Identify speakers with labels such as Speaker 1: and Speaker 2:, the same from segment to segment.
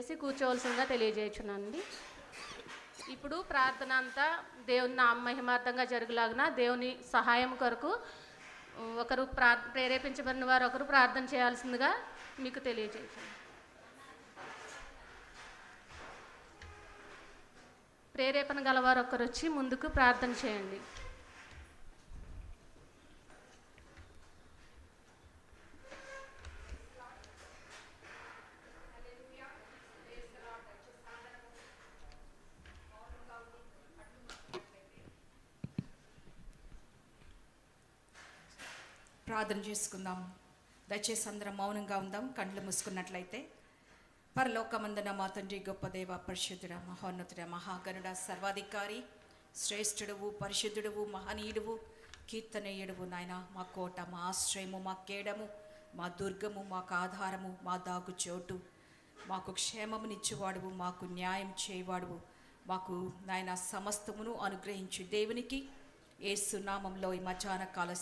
Speaker 1: అందరూ కూర్చోవలసిందిగా తెలియజేయుచున్నానండి. ఇప్పుడు ప్రార్థన అంతా దేవుని నామ మహిమార్థంగా జరుగులాగున దేవుని సహాయం కొరకు ఒకరు ప్రా ప్రేరేపించబడిన వారు ఒకరు ప్రార్థన చేయాల్సిందిగా మీకు తెలియజేయచ్చు ప్రేరేపణ గలవారు ఒకరు వచ్చి ముందుకు ప్రార్థన చేయండి.
Speaker 2: ప్రార్థన చేసుకుందాం. దయచేసి అందరం మౌనంగా ఉందాం కండ్లు మూసుకున్నట్లయితే. పరలోకమందున మా తండ్రి గొప్ప దేవ పరిశుద్ధుడ మహోన్నతుడ మహాగనుడ సర్వాధికారి శ్రేష్ఠుడువు పరిశుద్ధుడువు మహనీయుడువు కీర్తనేయుడువు నాయన మా కోట మా ఆశ్రయము మా కేడము మా దుర్గము మాకు ఆధారము మా దాగు చోటు. మాకు క్షేమమునిచ్చేవాడువు మాకు న్యాయం చేయవాడువు. మాకు నాయన సమస్తమును అనుగ్రహించు దేవునికి ఏసు నామంలో ఈ మధ్యాహ్న కాల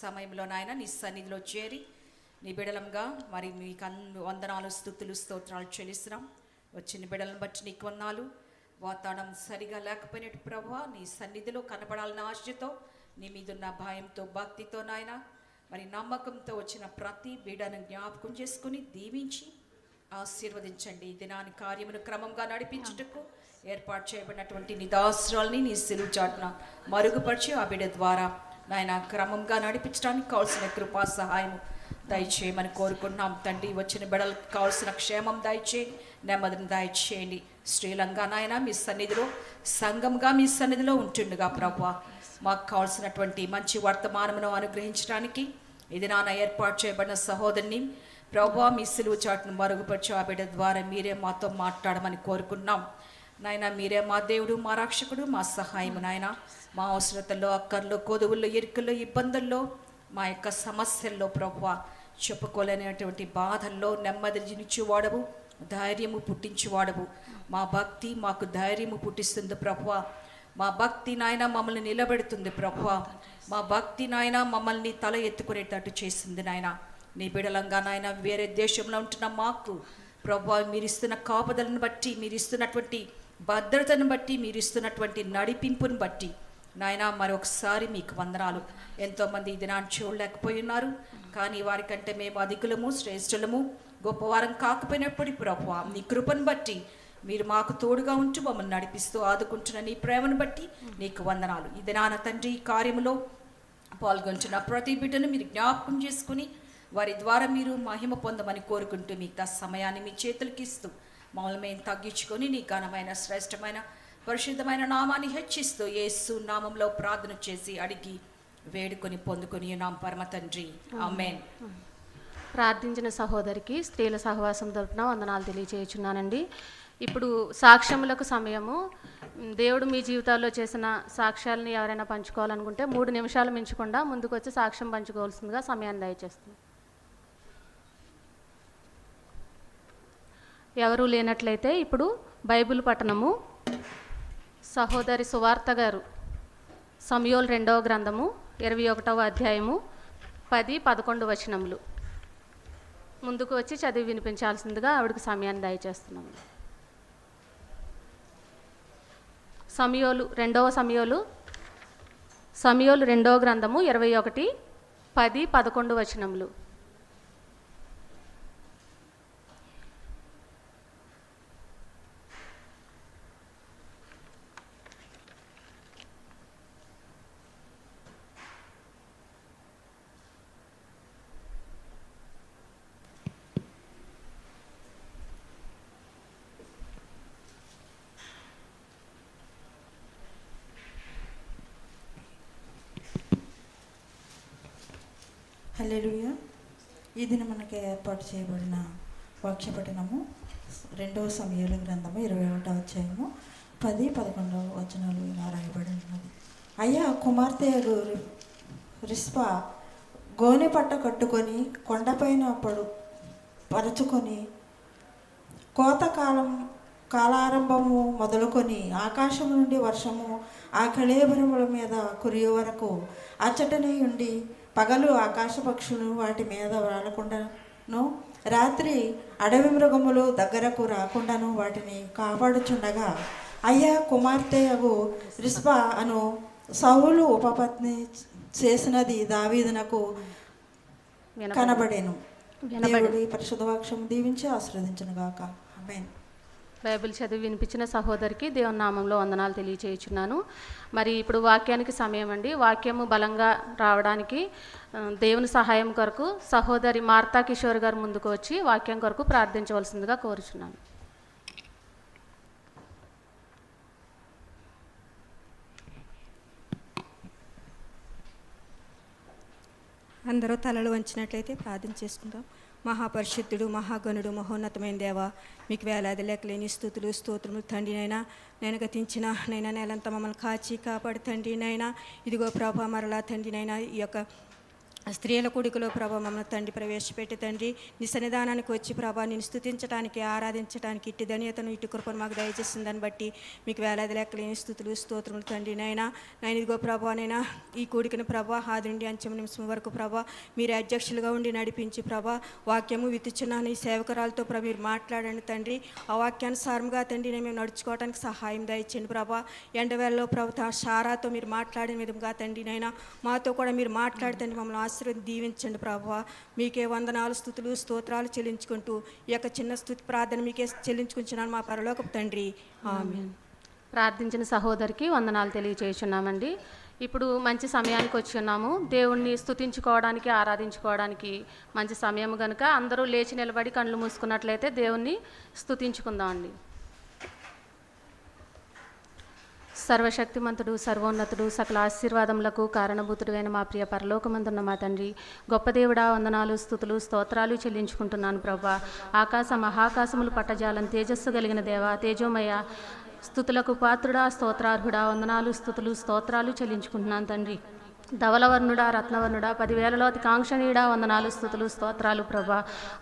Speaker 2: సమయంలో నాయన నీ సన్నిధిలో చేరి నీ బిడలంగా మరి మీకు అన్ని వందనాలు స్థుతులు స్తోత్రాలు చెల్లిస్తున్నాం. వచ్చిన బిడలను బట్టి నీకు వందాలు వాతావరణం సరిగా లేకపోయినట్టు ప్రభు నీ సన్నిధిలో కనపడాలన్న ఆశతో నీ మీదున్న భయంతో భక్తితో నాయన మరి నమ్మకంతో వచ్చిన ప్రతి బిడను జ్ఞాపకం చేసుకుని దీవించి ఆశీర్వదించండి. దినాని కార్యమును క్రమంగా నడిపించుటకు ఏర్పాటు చేయబడినటువంటి నిదాశ్రాల్ని నీ సిలువు చాటున మరుగుపరిచి ఆ బిడ్డ ద్వారా నాయన క్రమంగా నడిపించడానికి కావాల్సిన కృపా సహాయము దయచేయమని కోరుకుంటున్నాం. తండ్రి వచ్చిన బిడలకు కావాల్సిన క్షేమం దయచేయండి నెమ్మదిని దయచేయండి. శ్రీలంగా నాయన మీ సన్నిధిలో సంఘంగా మీ సన్నిధిలో ఉంటుండగా ప్రభా మాకు కావాల్సినటువంటి మంచి వర్తమానమును అనుగ్రహించడానికి ఇది నాన్న ఏర్పాటు చేయబడిన సహోదరిని ప్రభా మీ సిలువు చాటును మరుగుపరిచి ఆ బిడ్డ ద్వారా మీరే మాతో మాట్లాడమని కోరుకున్నాం నాయన మీరే మా దేవుడు మా రక్షకుడు మా సహాయము నాయన. మా అవసరతల్లో అక్కర్లో కొదువుల్లో ఇరుకుల్లో ఇబ్బందుల్లో మా యొక్క సమస్యల్లో ప్రభు చెప్పుకోలేనటువంటి బాధల్లో నెమ్మది వాడవు ధైర్యము పుట్టించువాడవు. మా భక్తి మాకు ధైర్యము పుట్టిస్తుంది ప్రభువ. మా భక్తి నాయన మమ్మల్ని నిలబెడుతుంది ప్రభువ. మా భక్తి నాయన మమ్మల్ని తల ఎత్తుకునేటట్టు చేసింది నాయన. నీ బిడలంగా నాయన వేరే దేశంలో ఉంటున్న మాకు ప్రభు మీరు ఇస్తున్న కాపుదలను బట్టి మీరు ఇస్తున్నటువంటి భద్రతను బట్టి మీరు ఇస్తున్నటువంటి నడిపింపును బట్టి నాయన మరొకసారి మీకు వందనాలు. ఎంతోమంది ఈ దినాన్ని చూడలేకపోయి ఉన్నారు కానీ వారికంటే మేము అధికులము శ్రేష్ఠులము గొప్పవారం కాకపోయినప్పుడు ప్రభు నీ కృపను బట్టి మీరు మాకు తోడుగా ఉంటూ మమ్మల్ని నడిపిస్తూ ఆదుకుంటున్న నీ ప్రేమను బట్టి నీకు వందనాలు. ఇది నాన్న తండ్రి ఈ కార్యములో పాల్గొంటున్న ప్రతి బిడ్డను మీరు జ్ఞాపకం చేసుకుని వారి ద్వారా మీరు మహిమ పొందమని కోరుకుంటూ మీకు ఆ సమయాన్ని మీ చేతులకిస్తూ ఇస్తూ మమ్మల్ని మేము తగ్గించుకొని నీ ఘనమైన శ్రేష్టమైన పరిశుద్ధమైన నామాన్ని హెచ్చిస్తూ యేసు నామంలో ప్రార్థన చేసి అడిగి వేడుకొని పొందుకొని నాం పరమ తండ్రి. ఆమెన్.
Speaker 1: ప్రార్థించిన సహోదరికి స్త్రీల సహవాసం తరపున వందనాలు తెలియచేయుచున్నానండి. ఇప్పుడు సాక్ష్యములకు సమయము. దేవుడు మీ జీవితాల్లో చేసిన సాక్ష్యాలని ఎవరైనా పంచుకోవాలనుకుంటే మూడు నిమిషాలు మించకుండా ముందుకు వచ్చి సాక్ష్యం పంచుకోవాల్సిందిగా సమయాన్ని దయచేస్తుంది ఎవరూ లేనట్లయితే ఇప్పుడు బైబిల్ పఠనము. సహోదరి సువార్త గారు సమయోల్ రెండవ గ్రంథము ఇరవై ఒకటవ అధ్యాయము పది పదకొండు వచనములు. ముందుకు వచ్చి చదివి వినిపించాల్సిందిగా ఆవిడకి సమయాన్ని దయచేస్తున్నాము. సమయోలు రెండవ సమయోలు సమయోలు రెండవ గ్రంథము ఇరవై ఒకటి పది పదకొండు వచనములు.
Speaker 3: హల్లెలూయా. ఈ దిన మనకి ఏర్పాటు చేయబడిన వాక్యపఠనము రెండవ సమయాల గ్రంథము ఇరవై ఒకటవ అధ్యాయము పది పదకొండవ వచనాలు ఇలా రాయబడి ఉన్నది. అయ్యా కుమార్తె రి- రిస్పా గోనె పట్ట కట్టుకొని కొండపైన పడు పరుచుకొని కోతకాలం కాలారంభము మొదలుకొని ఆకాశం నుండి వర్షము ఆ కళేబరముల మీద కురియే వరకు అచ్చటనే ఉండి పగలు ఆకాశ పక్షులు వాటి మీద వాలకుండా ను రాత్రి అడవి మృగములు దగ్గరకు రాకుండాను వాటిని కాపాడుచుండగా అయ్యా కుమార్తె అగు రిస్పా అను సౌలు ఉపపత్ని చేసినది దావీదునకు కనబడేను. దేవుడి పరిశుద్ధ వాక్యం దీవించి ఆశీర్వదించును గాక ఆమేన్.
Speaker 1: బైబిల్ చదివి వినిపించిన సహోదరికి దేవుని నామంలో వందనాలు తెలియచేయుచున్నాను. మరి ఇప్పుడు వాక్యానికి సమయం అండి. వాక్యము బలంగా రావడానికి దేవుని సహాయం కొరకు సహోదరి మార్తా కిషోర్ గారు ముందుకు వచ్చి వాక్యం కొరకు ప్రార్థించవలసిందిగా కోరుచున్నాను.
Speaker 4: అందరూ తలలు వంచినట్లయితే ప్రార్థన చేసుకుందాం. మహాపరిశుద్ధుడు మహాగణుడు మహోన్నతమైన దేవ మీకు వేలాది లెక్కలేని స్థుతులు స్తోత్రములు తండ్రి నైనా నేను గతించిన నైనా నెలంతా మమ్మల్ని కాచి కాపాడు తండ్రి నైనా ఇదిగో ప్రభా మరలా తండ్రి నైనా ఈ యొక్క స్త్రీల కొడుకులో ప్రభా మమ్మల్ని తండ్రి ప్రవేశపెట్టి తండ్రి నీ సన్నిధానానికి వచ్చి ప్రభా నేను స్థుతించడానికి ఆరాధించడానికి ఇట్టి ధన్యతను ఇటు కృపను మాకు దయచేసిందని బట్టి మీకు వేలాది లెక్కలేని స్థుతులు స్తోత్రములు తండ్రి నైనా నేను ఇదిగో ప్రభా నైనా ఈ కూడికిన ప్రభా ఆది అంచెం నిమిషం వరకు ప్రభా మీరు అధ్యక్షులుగా ఉండి నడిపించి ప్రభా వాక్యము విత్తుచున్నాను. ఈ సేవకురాలతో ప్రభా మీరు మాట్లాడండి తండ్రి. ఆ వాక్యానుసారంగా తండ్రి నేను మేము నడుచుకోవడానికి సహాయం దయచండి ప్రభా. ఎండవేళలో ప్రభుత్వ షారాతో మీరు మాట్లాడిన విధంగా తండ్రి నైనా మాతో కూడా మీరు మాట్లాడుతండి మమ్మల్ని ఆశ్రయం దీవించండి ప్రభావ. మీకే వందనాలు స్థుతులు స్తోత్రాలు చెల్లించుకుంటూ ఈ యొక్క చిన్న స్థుతి ప్రార్థన మీకే చెల్లించుకుంటున్నాను మా పరలోకపు తండ్రి. ఆమె
Speaker 1: ప్రార్థించిన సహోదరికి వందనాలు తెలియచేస్తున్నామండి ఇప్పుడు మంచి సమయానికి వచ్చి ఉన్నాము. దేవుణ్ణి స్థుతించుకోవడానికి ఆరాధించుకోవడానికి మంచి సమయం కనుక అందరూ లేచి నిలబడి కళ్ళు మూసుకున్నట్లయితే దేవుణ్ణి స్తుతించుకుందామండి. సర్వశక్తిమంతుడు సర్వోన్నతుడు సకల ఆశీర్వాదములకు కారణభూతుడైన మా ప్రియ పరలోకమందున్న మా తండ్రి. గొప్ప దేవుడా వందనాలు స్థుతులు స్తోత్రాలు చెల్లించుకుంటున్నాను ప్రభా ఆకాశ మహాకాశములు పట్టజాలం తేజస్సు కలిగిన దేవ తేజోమయ స్థుతులకు పాత్రుడా స్తోత్రార్హుడా వందనాలు స్థుతులు స్తోత్రాలు చెల్లించుకుంటున్నాను తండ్రి. ధవలవర్ణుడా రత్నవర్ణుడా పదివేలలో అతి కాంక్షణీయుడా వందనాలు స్థుతులు స్తోత్రాలు ప్రభా.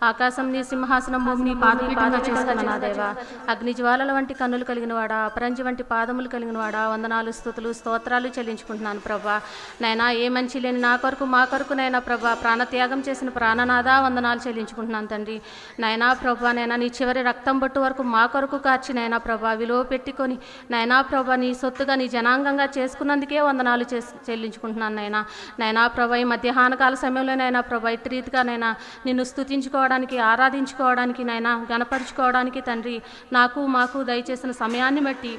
Speaker 1: ఆకాశం నీ సింహాసనం భూమిని పాదపీఠంగా చేసుకున్న నా దేవా అగ్ని జ్వాలల వంటి కన్నులు కలిగినవాడా అపరంజి వంటి పాదములు కలిగినవాడా వందనాలు స్థుతులు స్తోత్రాలు చెల్లించుకుంటున్నాను ప్రభా. నైనా ఏ మంచి లేని నా కొరకు మా కొరకు నైనా ప్రభా ప్రాణత్యాగం చేసిన ప్రాణనాదా వందనాలు చెల్లించుకుంటున్నాను తండ్రి. నైనా ప్రభా నైనా నీ చివరి రక్తం బొట్టు వరకు మా కొరకు కార్చి నైనా ప్రభా విలువ పెట్టుకొని నైనా ప్రభా నీ సొత్తుగా నీ జనాంగంగా చేసుకున్నందుకే వందనాలు చేసి చెల్లించుకుంటున్నాను నైనా నైనా ప్రభా ఈ మధ్యాహ్నకాల సమయంలో నైనా ప్రభా ఇటు రీతిగా నైనా నిన్ను స్థుతించుకోవడానికి ఆరాధించుకోవడానికి నైనా గణపరుచుకోవడానికి తండ్రి నాకు మాకు దయచేసిన సమయాన్ని బట్టి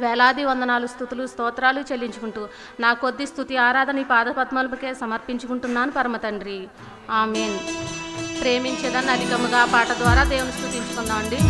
Speaker 1: వేలాది వందనాలు స్థుతులు స్తోత్రాలు చెల్లించుకుంటూ నా కొద్ది స్థుతి ఆరాధన ఈ పాదపద్మలకే సమర్పించుకుంటున్నాను పరమ తండ్రి. ఆమెన్. ప్రేమించేదాన్ని అధికముగా పాట ద్వారా దేవుని స్థుతించుకుందాం అండి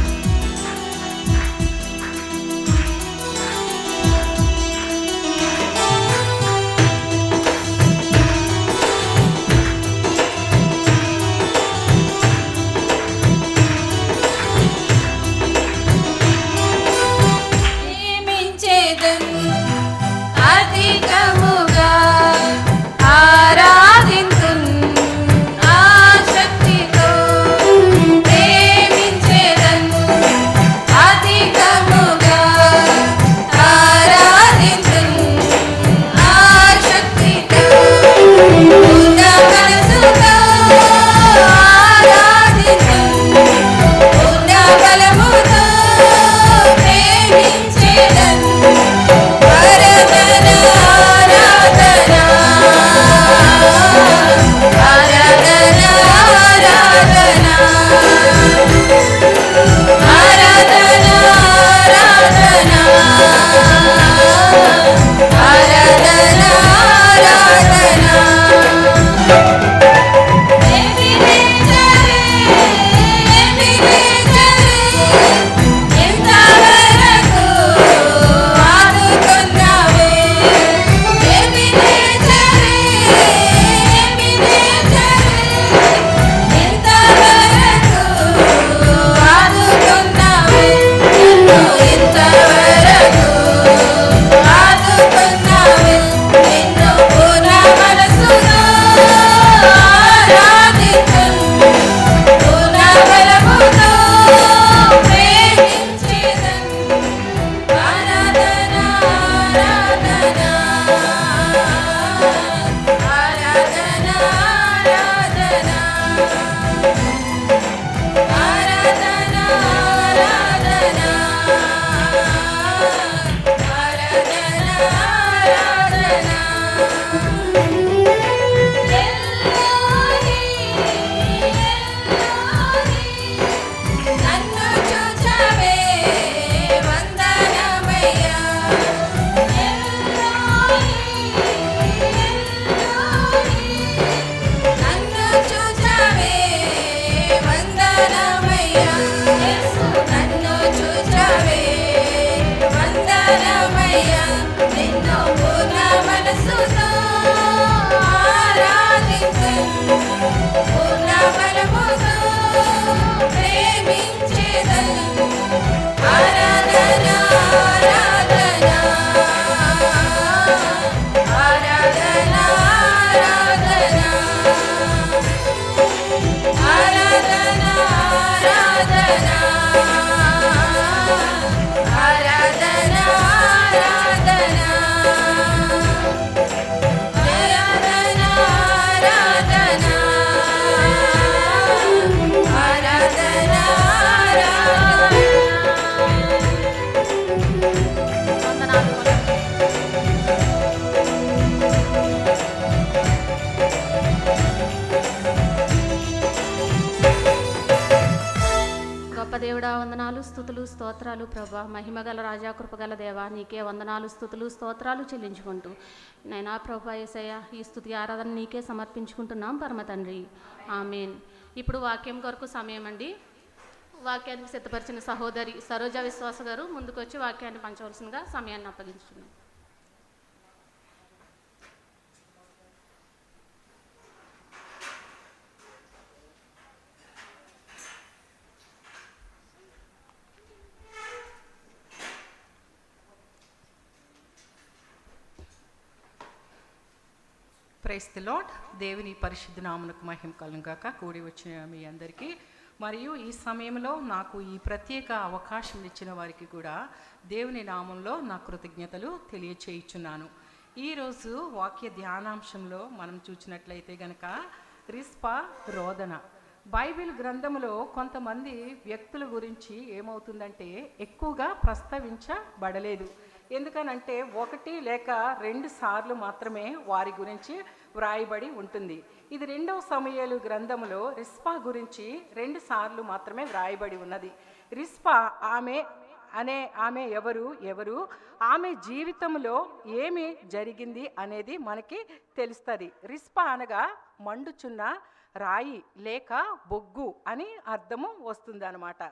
Speaker 1: స్తోత్రాలు ప్రభా. మహిమగల రాజా కృపగల దేవా నీకే వందనాలు స్థుతులు స్తోత్రాలు చెల్లించుకుంటూ. నైనా ప్రభా ఏసయ్య ఈ స్థుతి ఆరాధన నీకే సమర్పించుకుంటున్నాం పరమ తండ్రి. ఆమెన్. ఇప్పుడు వాక్యం కొరకు సమయం అండి వాక్యానికి సిద్ధపరిచిన సహోదరి సరోజ విశ్వాస గారు ముందుకొచ్చి వాక్యాన్ని పంచవలసిందిగా సమయాన్ని అప్పగించుకున్నాం
Speaker 5: ప్రైస్ ది లాడ్ దేవుని పరిశుద్ధ నామునకు మహిమ కలుగాక. కూడి వచ్చిన మీ అందరికీ. మరియు ఈ సమయంలో నాకు ఈ ప్రత్యేక అవకాశం ఇచ్చిన వారికి కూడా దేవుని నామంలో నా కృతజ్ఞతలు తెలియచేయుచున్నాను. ఈరోజు వాక్య ధ్యానాంశంలో మనం చూసినట్లయితే గనక రిస్పా రోదన. బైబిల్ గ్రంథంలో కొంతమంది వ్యక్తుల గురించి ఏమవుతుందంటే ఎక్కువగా ప్రస్తావించబడలేదు. ఎందుకనంటే ఒకటి లేక రెండు సార్లు మాత్రమే వారి గురించి వ్రాయబడి ఉంటుంది. ఇది రెండవ సమయాలు గ్రంథములో రిస్పా గురించి రెండు సార్లు మాత్రమే వ్రాయబడి ఉన్నది. రిస్పా ఆమె అనే ఆమె ఎవరు ఎవరు ఆమె జీవితంలో ఏమి జరిగింది అనేది మనకి తెలుస్తుంది. రిస్పా అనగా మండుచున్న రాయి లేక బొగ్గు అని అర్థము వస్తుంది అనమాట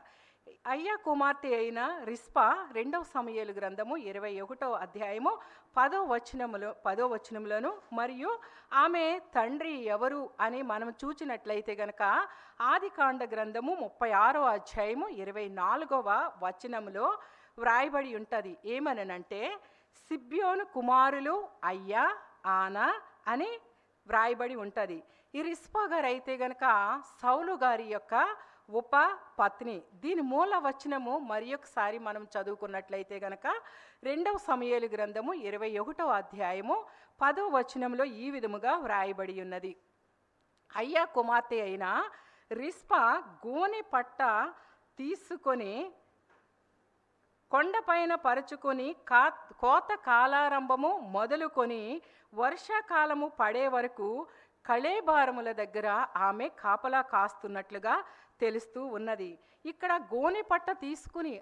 Speaker 5: అయ్య కుమార్తె అయిన రిస్పా రెండవ సమయాలు గ్రంథము ఇరవై ఒకటో అధ్యాయము పదో వచనములో పదో వచనంలోను మరియు ఆమె తండ్రి ఎవరు అని మనం చూచినట్లయితే గనక ఆదికాండ గ్రంథము ముప్పై ఆరో అధ్యాయము ఇరవై నాలుగవ వచనములో వ్రాయబడి ఉంటుంది. ఏమనంటే సిబ్యోను కుమారులు అయ్యా ఆనా అని వ్రాయబడి ఉంటుంది. ఈ రిస్పా గారు అయితే గనక సౌలు గారి యొక్క ఉప పత్ని. దీని మూల వచనము మరి ఒకసారి మనం చదువుకున్నట్లయితే గనక రెండవ సమయాలు గ్రంథము ఇరవై ఒకటవ అధ్యాయము పదవ వచనంలో ఈ విధముగా వ్రాయబడి ఉన్నది. అయ్యా కుమార్తె అయిన రిస్పా గోని పట్ట తీసుకొని కొండపైన పరుచుకొని కా కోత కాలారంభము మొదలుకొని వర్షాకాలము పడే వరకు కళేబారముల దగ్గర ఆమె కాపలా కాస్తున్నట్లుగా తెలుస్తూ ఉన్నది. ఇక్కడ గోనె పట్ట తీసుకుని